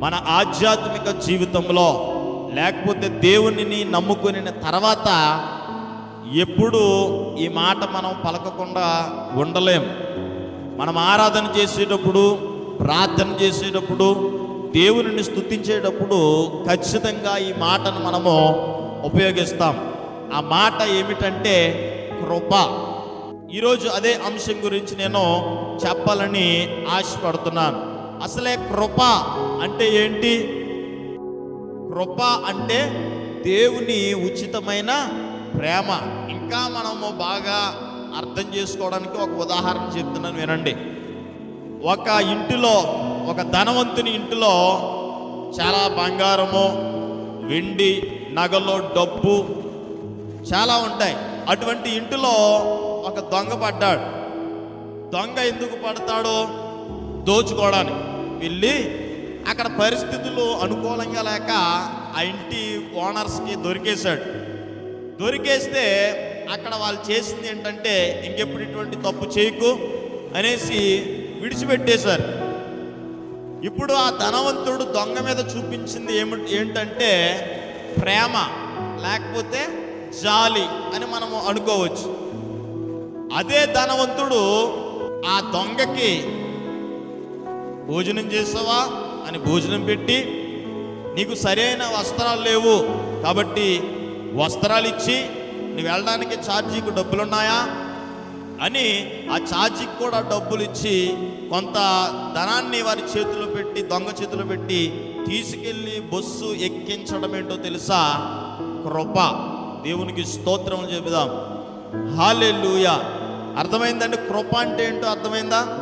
మన ఆధ్యాత్మిక జీవితంలో లేకపోతే దేవునిని నమ్ముకుని తర్వాత ఎప్పుడు ఈ మాట మనం పలకకుండా ఉండలేం. మనం ఆరాధన చేసేటప్పుడు ప్రార్థన చేసేటప్పుడు దేవునిని స్థుతించేటప్పుడు ఖచ్చితంగా ఈ మాటను మనము ఉపయోగిస్తాం. ఆ మాట ఏమిటంటే కృప. ఈరోజు అదే అంశం గురించి నేను చెప్పాలని ఆశపడుతున్నాను. అసలే కృప అంటే ఏంటి? కృప అంటే దేవుని ఉచితమైన ప్రేమ. ఇంకా మనము బాగా అర్థం చేసుకోవడానికి ఒక ఉదాహరణ చెప్తున్నాను వినండి. ఒక ఇంటిలో ఒక ధనవంతుని ఇంటిలో చాలా బంగారము వెండి నగలు డబ్బు చాలా ఉంటాయి. అటువంటి ఇంటిలో ఒక దొంగ పడ్డాడు. దొంగ ఎందుకు పడతాడో దోచుకోవడానికి. వెళ్ళి అక్కడ పరిస్థితులు అనుకూలంగా లేక ఆ ఇంటి ఓనర్స్కి దొరికేశాడు. దొరికేస్తే అక్కడ వాళ్ళు చేసింది ఏంటంటే ఇంకెప్పుడు ఇటువంటి తప్పు చేయకు అనేసి విడిచిపెట్టేశారు. ఇప్పుడు ఆ ధనవంతుడు దొంగ మీద చూపించింది ఏమి ఏంటంటే ప్రేమ లేకపోతే జాలి అని మనము అనుకోవచ్చు. అదే ధనవంతుడు ఆ దొంగకి భోజనం చేసావా అని భోజనం పెట్టి నీకు సరైన వస్త్రాలు లేవు కాబట్టి వస్త్రాలు ఇచ్చి నువ్వు వెళ్ళడానికి ఛార్జీకి డబ్బులు ఉన్నాయా అని ఆ ఛార్జీకి కూడా డబ్బులు ఇచ్చి కొంత ధనాన్ని వారి చేతిలో పెట్టి దొంగ చేతిలో పెట్టి తీసుకెళ్ళి బస్సు ఎక్కించడం ఏంటో తెలుసా? కృప. దేవునికి స్తోత్రం చెబుదాం. హాలెలూయ. అర్థమైందండి? కృప అంటే ఏంటో అర్థమైందా?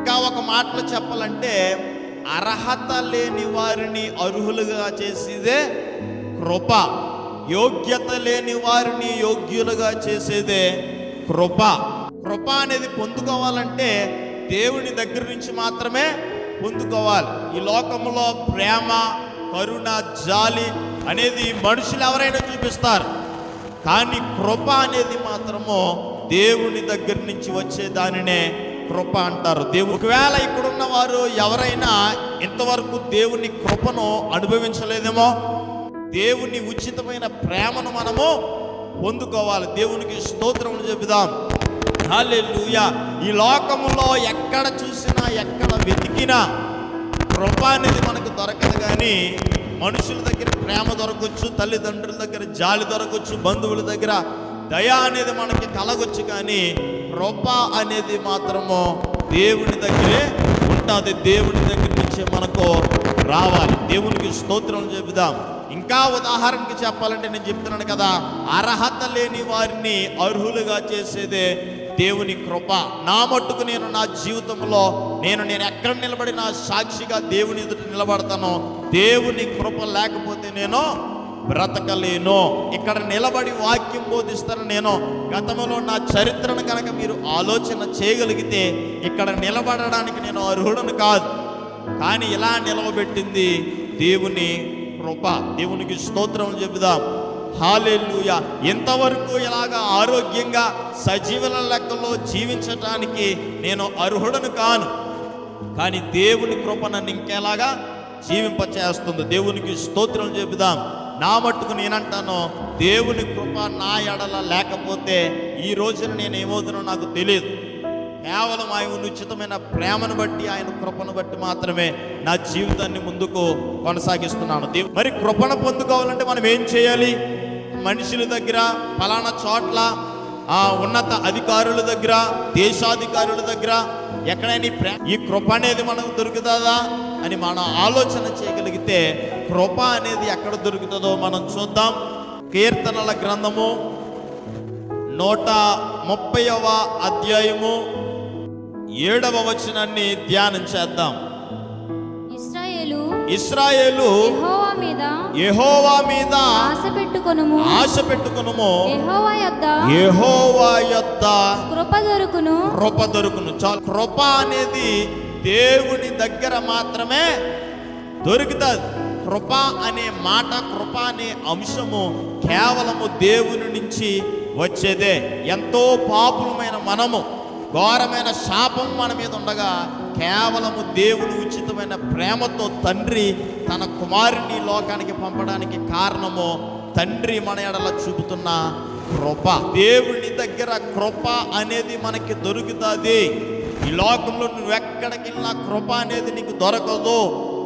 ఇంకా ఒక మాటలో చెప్పాలంటే అర్హత లేని వారిని అర్హులుగా చేసేదే కృప. యోగ్యత లేని వారిని యోగ్యులుగా చేసేదే కృప. కృప అనేది పొందుకోవాలంటే దేవుని దగ్గర నుంచి మాత్రమే పొందుకోవాలి. ఈ లోకంలో ప్రేమ కరుణ జాలి అనేది మనుషులు ఎవరైనా చూపిస్తారు. కానీ కృప అనేది మాత్రము దేవుని దగ్గర నుంచి వచ్చే దానినే కృప అంటారు. దేవుడు ఒకవేళ ఇక్కడున్న వారు ఎవరైనా ఇంతవరకు దేవుని కృపను అనుభవించలేదేమో? దేవుని ఉచితమైన ప్రేమను మనము పొందుకోవాలి. దేవునికి స్తోత్రం చెబుదాం. హల్లెలూయా. ఈ లోకములో ఎక్కడ చూసినా ఎక్కడ వెతికినా కృప అనేది మనకు దొరకదు కానీ మనుషుల దగ్గర ప్రేమ దొరకవచ్చు తల్లిదండ్రుల దగ్గర జాలి దొరకవచ్చు బంధువుల దగ్గర దయ అనేది మనకి కలగొచ్చు కానీ కృప అనేది మాత్రము దేవుని దగ్గరే ఉంటుంది. దేవుని దగ్గర నుంచి మనకు రావాలి. దేవునికి స్తోత్రం చెబుదాం. ఇంకా ఉదాహరణకి చెప్పాలంటే నేను చెప్తున్నాను కదా అర్హత లేని వారిని అర్హులుగా చేసేదే దేవుని కృప. నా మట్టుకు నేను నా జీవితంలో నేను నేను ఎక్కడ నిలబడినా సాక్షిగా దేవుని ఎదుట నిలబడతానో. దేవుని కృప లేకపోతే నేను బ్రతకలేను. ఇక్కడ నిలబడి వాక్యం బోధిస్తాను నేను గతంలో నా చరిత్రను కనుక మీరు ఆలోచన చేయగలిగితే ఇక్కడ నిలబడడానికి నేను అర్హుడను కాదు. కానీ ఇలా నిలవబెట్టింది దేవుని కృప. దేవునికి స్తోత్రం చెబుదాం. హాలెల్లుయ. ఇంతవరకు ఇలాగ ఆరోగ్యంగా సజీవుల లెక్కలో జీవించటానికి నేను అర్హుడను కాను. కానీ దేవుని కృప నన్ను ఇంకెలాగా జీవింపచేస్తుంది. దేవునికి స్తోత్రం చెబుదాం. నా మట్టుకు నేనంటాను దేవుని కృప నా ఎడల లేకపోతే ఈ రోజున నేను ఏమవుతున్నా నాకు తెలియదు కేవలం ఆయన ఉచితమైన ప్రేమను బట్టి ఆయన కృపను బట్టి మాత్రమే నా జీవితాన్ని ముందుకు కొనసాగిస్తున్నాను. మరి కృపను పొందుకోవాలంటే మనం ఏం చేయాలి? మనుషుల దగ్గర ఫలానా చోట్ల ఆ ఉన్నత అధికారుల దగ్గర దేశాధికారుల దగ్గర ఎక్కడైనా ఈ కృప అనేది మనకు దొరుకుతుందా? అని మనం ఆలోచన చేయగలిగితే కృప అనేది ఎక్కడ దొరుకుతుందో మనం చూద్దాం. కీర్తనల గ్రంథము నూట ముప్పైవ అధ్యాయము ఏడవ వచనాన్ని ధ్యానం చేద్దాం. ఇస్రాయేలు యెహోవా మీద ఆశ పెట్టుకొనుము. ఆశ పెట్టుకునుము. యెహోవా యొద్ద యెహోవా యొద్ద కృప దొరుకును. కృప దొరుకును. చాలు కృప అనేది దేవుని దగ్గర మాత్రమే దొరుకుతుంది. కృప అనే మాట కృప అనే అంశము కేవలము దేవుని నుంచి వచ్చేదే. ఎంతో పాపులమైన మనము ఘోరమైన శాపం మన మీద ఉండగా కేవలము దేవుని ఉచితమైన ప్రేమతో తండ్రి తన కుమారుని లోకానికి పంపడానికి కారణము తండ్రి మన ఎడల చూపుతున్న కృప. దేవుని దగ్గర కృప అనేది మనకి దొరుకుతుంది. ఈ లోకంలో నువ్వు ఎక్కడికెళ్ళినా కృప అనేది నీకు దొరకదు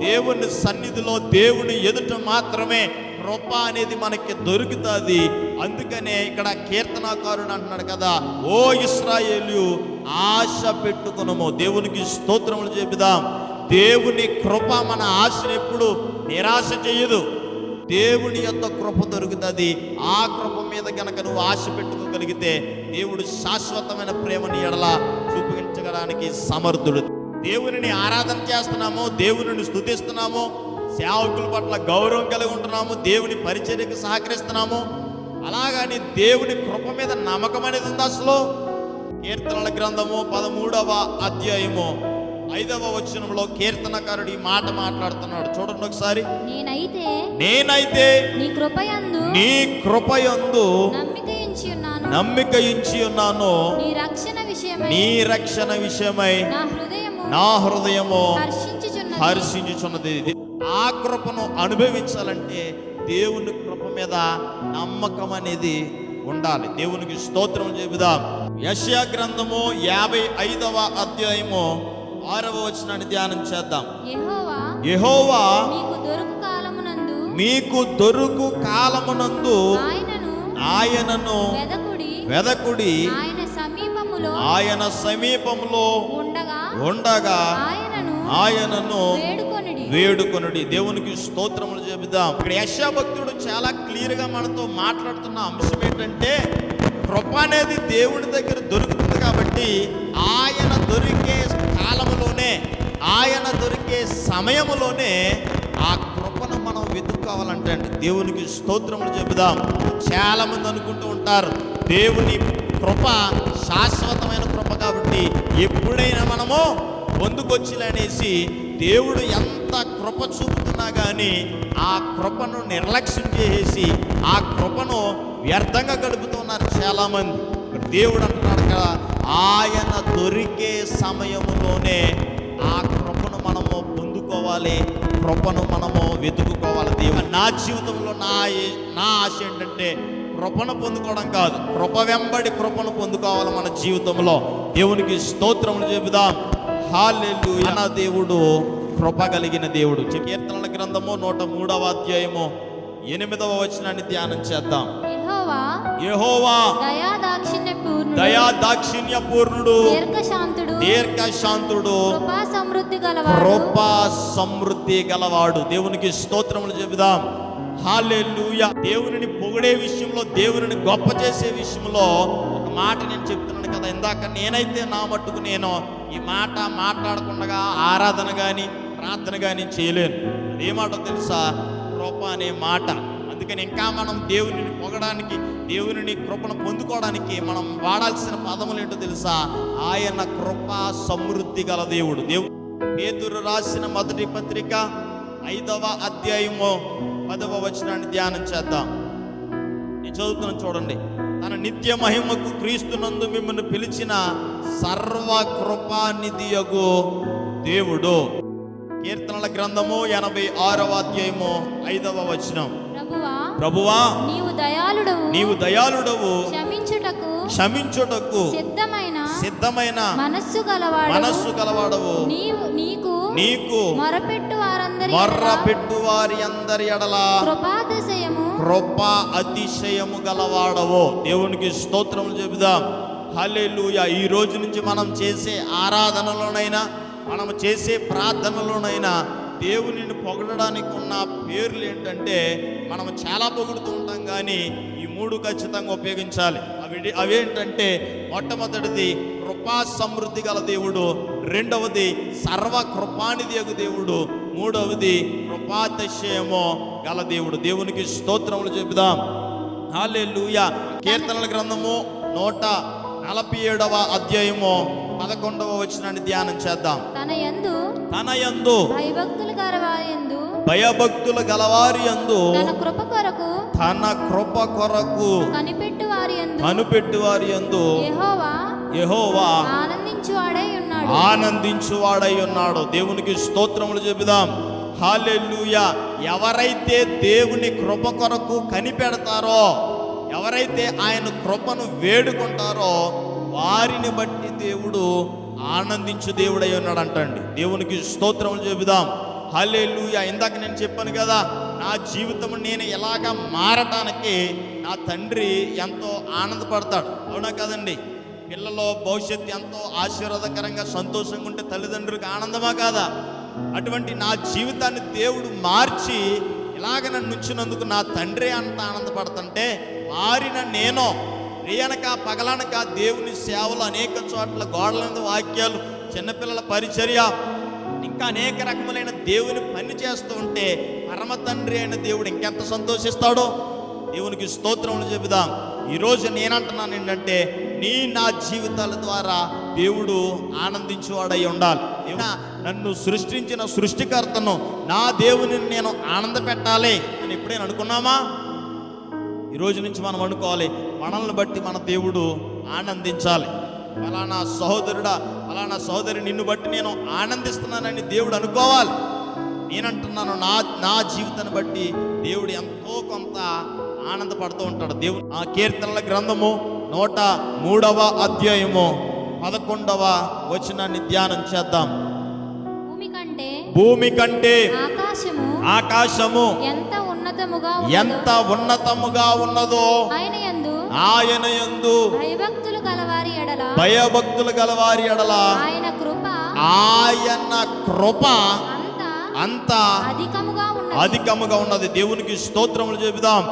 దేవుని సన్నిధిలో దేవుని ఎదుట మాత్రమే కృప అనేది మనకి దొరుకుతుంది. అందుకనే ఇక్కడ కీర్తనాకారుడు అంటున్నాడు కదా ఓ ఇస్రాయేలు ఆశ పెట్టుకునము. దేవునికి స్తోత్రములు చెబుదాం. దేవుని కృప మన ఆశను ఎప్పుడు నిరాశ చేయదు. దేవుని యొక్క కృప దొరుకుతుంది. ఆ కృప మీద కనుక నువ్వు ఆశ పెట్టుకోగలిగితే దేవుడు శాశ్వతమైన ప్రేమని ఎడల చూపించడానికి సమర్థుడు. దేవునిని ఆరాధన చేస్తున్నాము దేవునిని స్తుతిస్తున్నాము సేవకుల పట్ల గౌరవం కలిగి ఉంటున్నాము దేవుని పరిచర్యకు సహకరిస్తున్నాము. అలాగని దేవుని కృప మీద నమ్మకం అనేది ఉంది అసలు. కీర్తనల గ్రంథము పదమూడవ అధ్యాయము ఐదవ వచనంలో కీర్తనకారుడు ఈ మాట మాట్లాడుతున్నాడు. చూడండి ఒకసారి. నేనైతే నేనైతే నీ కృపయందు నీ కృపయందు నమ్మిక నమ్మిక ఇచ్చి ఉన్నాను నీ రక్షణ విషయమై నీ హృదయము హర్షించుచున్నది. ఆ కృపను అనుభవించాలంటే దేవుని కృప మీద నమ్మకం అనేది ఉండాలి. దేవునికి స్తోత్రం చెబుదాం. యశ్యా గ్రంథము యాభై ఐదవ అధ్యాయము ఆరవ వచనాన్ని ధ్యానం చేద్దాం. యెహోవా మీకు దొరుకు కాలమునందు మీకు దొరుకు కాలమునందు ఆయనను ఆయనను వెదకుడి ఆయన సమీపములో ఆయన సమీపంలో ఉండగా ఆయనను వేడుకొనిడి. దేవునికి స్తోత్రములు చెబుదాం. ఇక్కడ యశా భక్తుడు చాలా క్లియర్గా మనతో మాట్లాడుతున్న అంశం ఏంటంటే కృప అనేది దేవుని దగ్గర దొరుకుతుంది కాబట్టి ఆయన దొరికే కాలములోనే ఆయన దొరికే సమయములోనే ఆ కృపను మనం వెతుక్కోవాలంటే అండి దేవునికి స్తోత్రములు చెబుదాం. చాలా మంది అనుకుంటూ ఉంటారు దేవుని కృప శాశ్వతమైన కృప కాబట్టి ఎప్పుడైనా మనము పొందుకొచ్చిలనేసి దేవుడు ఎంత కృప చూపుతున్నా కానీ ఆ కృపను నిర్లక్ష్యం చేసేసి ఆ కృపను వ్యర్థంగా గడుపుతున్నారు చాలామంది. దేవుడు అంటున్నాడు కదా ఆయన దొరికే సమయములోనే ఆ కృపను మనము పొందుకోవాలి కృపను మనము వెతుకుకోవాలి. దేవుడు నా జీవితంలో నా నా ఆశ ఏంటంటే కృపను పొందుకోవడం కాదు. కృప వెంబడి కృపను పొందుకోవాలి మన జీవితంలో. దేవునికి స్తోత్రములు చెబుదాం. హాలెలూయా. నా దేవుడు కృప కలిగిన దేవుడు. కీర్తనల గ్రంథము నూట మూడవ అధ్యాయము ఎనిమిదవ వచనాన్ని ధ్యానం చేద్దాం. యెహోవా దయా దాక్షిణ్య పూర్ణుడు దీర్ఘ శాంతుడు కృపా సమృద్ధి గలవాడు. దేవునికి స్తోత్రములు చెబుదాం. హాలెలూయా దేవునిని పొగిడే విషయంలో దేవునిని గొప్ప చేసే విషయంలో ఒక మాట నేను చెప్తున్నాను కదా. ఇందాక నేనైతే నా మట్టుకు నేను ఈ మాట మాట్లాడకుండా ఆరాధన కానీ ప్రార్థన కానీ చేయలేను. అదే మాట తెలుసా? కృప అనే మాట. అందుకని ఇంకా మనం దేవునిని పొగడానికి దేవునిని కృపను పొందుకోవడానికి మనం వాడాల్సిన పదములు ఏంటో తెలుసా? ఆయన కృప సమృద్ధి గల దేవుడు. దేవుడు పేతురు రాసిన మొదటి పత్రిక ఐదవ అధ్యాయము పదవ వచనాన్ని ధ్యానం చేద్దాం. నేను చదువుతున్నాను చూడండి. తన నిత్య మహిమకు క్రీస్తునందు మిమ్మల్ని పిలిచిన సర్వ కృపానిధియగు దేవుడు. కీర్తనల గ్రంథము ఎనభై ఆరవ అధ్యాయము ఐదవ వచనం. ప్రభువా నీవు దయాళుడవు. నీవు దయాళుడవు. క్షమించుటకు క్షమించుటకు సిద్ధమైన సిద్ధమైన మనస్సు గలవాడు మనస్సు గలవాడవు. నీవు నీకు నీకు మొరపెట్టు వారందరి మర్ర ఎడల పెట్టు వారి అందరి ఎడల కృపాతిశయము కృప అతిశయము గలవాడవు. దేవునికి స్తోత్రములు చెబుదాం. హల్లెలూయా. ఈ రోజు నుంచి మనం చేసే ఆరాధనలోనైనా మనం చేసే ప్రార్థనలోనైనా దేవునిని పొగడడానికి ఉన్న పేర్లు ఏంటంటే మనం చాలా పొగుడుతూ ఉంటాం కానీ ఈ మూడు ఖచ్చితంగా ఉపయోగించాలి. అవి అవేంటంటే మొట్టమొదటిది కృపా సమృద్ధి గల దేవుడు రెండవది సర్వ కృపానిధి యగు దేవుడు. మూడవది కృపాతిశయము గల దేవుడు. దేవునికి స్తోత్రములు చెబుదాం. హాలెలూయా కీర్తనల గ్రంథము నూట నలభై ఏడవ అధ్యాయము పదకొండవ వచనాన్ని ధ్యానం చేద్దాం. తన యందు తన యందు భయభక్తులు గలవాయందు భయభక్తుల గలవారి యందు తన కృప కొరకు తన కృప కొరకు కనిపెట్టు వారి యందు కనుపెట్టు వారి యందు యెహోవా యెహోవా ఉన్నాడు ఆనందించువాడై. ఉన్నాడు దేవునికి స్తోత్రములు చెబుదాం. హాలెల్లుయా. ఎవరైతే దేవుని కృప కొరకు కనిపెడతారో ఎవరైతే ఆయన కృపను వేడుకుంటారో వారిని బట్టి దేవుడు ఆనందించు దేవుడై ఉన్నాడు అంటండి దేవునికి స్తోత్రములు చెబుదాం. హల్లెలూయా. ఇందాక నేను చెప్పాను కదా నా జీవితం నేను ఎలాగ మారటానికి నా తండ్రి ఎంతో ఆనందపడతాడు. అవునా కదండి? పిల్లల భవిష్యత్తు ఎంతో ఆశీర్వాదకరంగా సంతోషంగా ఉంటే తల్లిదండ్రులకు ఆనందమా కాదా? అటువంటి నా జీవితాన్ని దేవుడు మార్చి ఇలాగ నన్ను ఉంచినందుకు నా తండ్రి అంత ఆనందపడుతుంటే మారిన నేను రియనక పగలనక దేవుని సేవలు అనేక చోట్ల గోడల వాక్యాలు చిన్నపిల్లల పరిచర్య ఇంకా అనేక రకములైన దేవుని పని చేస్తూ ఉంటే పరమ తండ్రి అయిన దేవుడు ఇంకెంత సంతోషిస్తాడో? దేవునికి స్తోత్రములు చెబుదాం. ఈరోజు నేనంటున్నాను ఏంటంటే నీ నా జీవితాల ద్వారా దేవుడు ఆనందించేవాడై ఉండాలి. ఏమన్నా నన్ను సృష్టించిన సృష్టికర్తను నా దేవుని నేను ఆనంద పెట్టాలి అని ఎప్పుడైనా అనుకున్నామా? ఈ రోజు నుంచి మనం అనుకోవాలి మనల్ని బట్టి మన దేవుడు ఆనందించాలి. ఫలానా సహోదరుడా ఫలానా సహోదరి నిన్ను బట్టి నేను ఆనందిస్తున్నానని దేవుడు అనుకోవాలి. నేనంటున్నాను నా నా జీవితాన్ని బట్టి దేవుడు ఎంతో కొంత ఆనందపడుతూ ఉంటాడు. దేవుడు ఆ కీర్తనల గ్రంథము నూట మూడవ అధ్యాయము పదకొండవ వచనాన్ని ధ్యానం చేద్దాం. భూమి కంటే భూమి కంటే ఆకాశము ఆకాశము ఎంత ఉన్నతముగా ఎంత ఉన్నతముగా ఉన్నదో ఆయన యందు ఆయన యందు భయభక్తులు కలవారి ఎడల భయభక్తులు గలవారి ఎడల ఆయన కృప ఆయన కృప అంత అంత అధికముగా ఉన్నది. అధికముగా ఉన్నది. దేవునికి స్తోత్రములు చెబుదాం.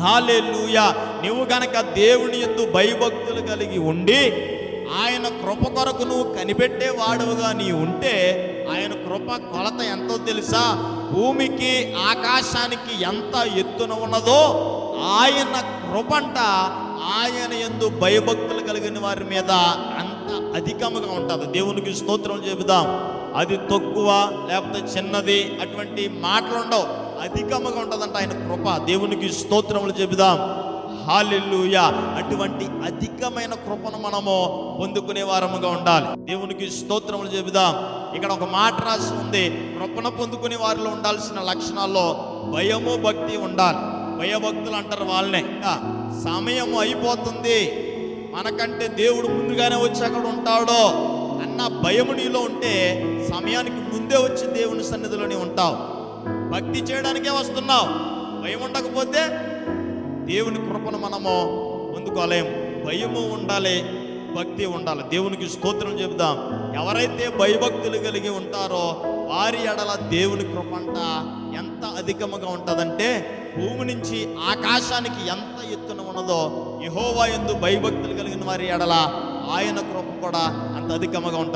హాలెలూయా నువ్వు గనక దేవుని ఎందు భయభక్తులు కలిగి ఉండి ఆయన కృప కొరకు నువ్వు కనిపెట్టే వాడువుగా నీ ఉంటే ఆయన కృప కొలత ఎంతో తెలుసా? భూమికి ఆకాశానికి ఎంత ఎత్తున ఉన్నదో ఆయన కృపంట ఆయన ఎందు భయభక్తులు కలిగిన వారి మీద అంత అధికముగా ఉంటుంది. దేవునికి స్తోత్రం చెబుదాం. అది తక్కువ లేకపోతే చిన్నది అటువంటి మాటలు ఉండవు అధికముగా ఉంటుందంట ఆయన కృప. దేవునికి స్తోత్రములు చెబుదాం. హాలెల్లుయా. అటువంటి అధికమైన కృపను మనము పొందుకునే వారముగా ఉండాలి. దేవునికి స్తోత్రములు చెబుదాం. ఇక్కడ ఒక మాట రాసి ఉంది. కృపను పొందుకునే వారిలో ఉండాల్సిన లక్షణాల్లో భయము భక్తి ఉండాలి. భయభక్తులు అంటారు వాళ్ళనే. సమయం అయిపోతుంది. మనకంటే దేవుడు ముందుగానే వచ్చి అక్కడ ఉంటాడో అన్న భయము నీలో ఉంటే సమయానికి ముందే వచ్చి దేవుని సన్నిధిలోనే ఉంటావు. భక్తి చేయడానికే వస్తున్నావు. భయం ఉండకపోతే దేవుని కృపను మనము పొందుకోలేము భయము ఉండాలి భక్తి ఉండాలి. దేవునికి స్తోత్రం చెబుదాం. ఎవరైతే భయభక్తులు కలిగి ఉంటారో వారి ఎడల దేవుని కృపంట ఎంత అధికముగా ఉంటుందంటే భూమి నుంచి ఆకాశానికి ఎంత ఎత్తున ఉన్నదో యహోవా ఎందు భయభక్తులు కలిగిన వారి ఎడల ఆయన కృప కూడా అంత అధికముగా ఉంటుంది.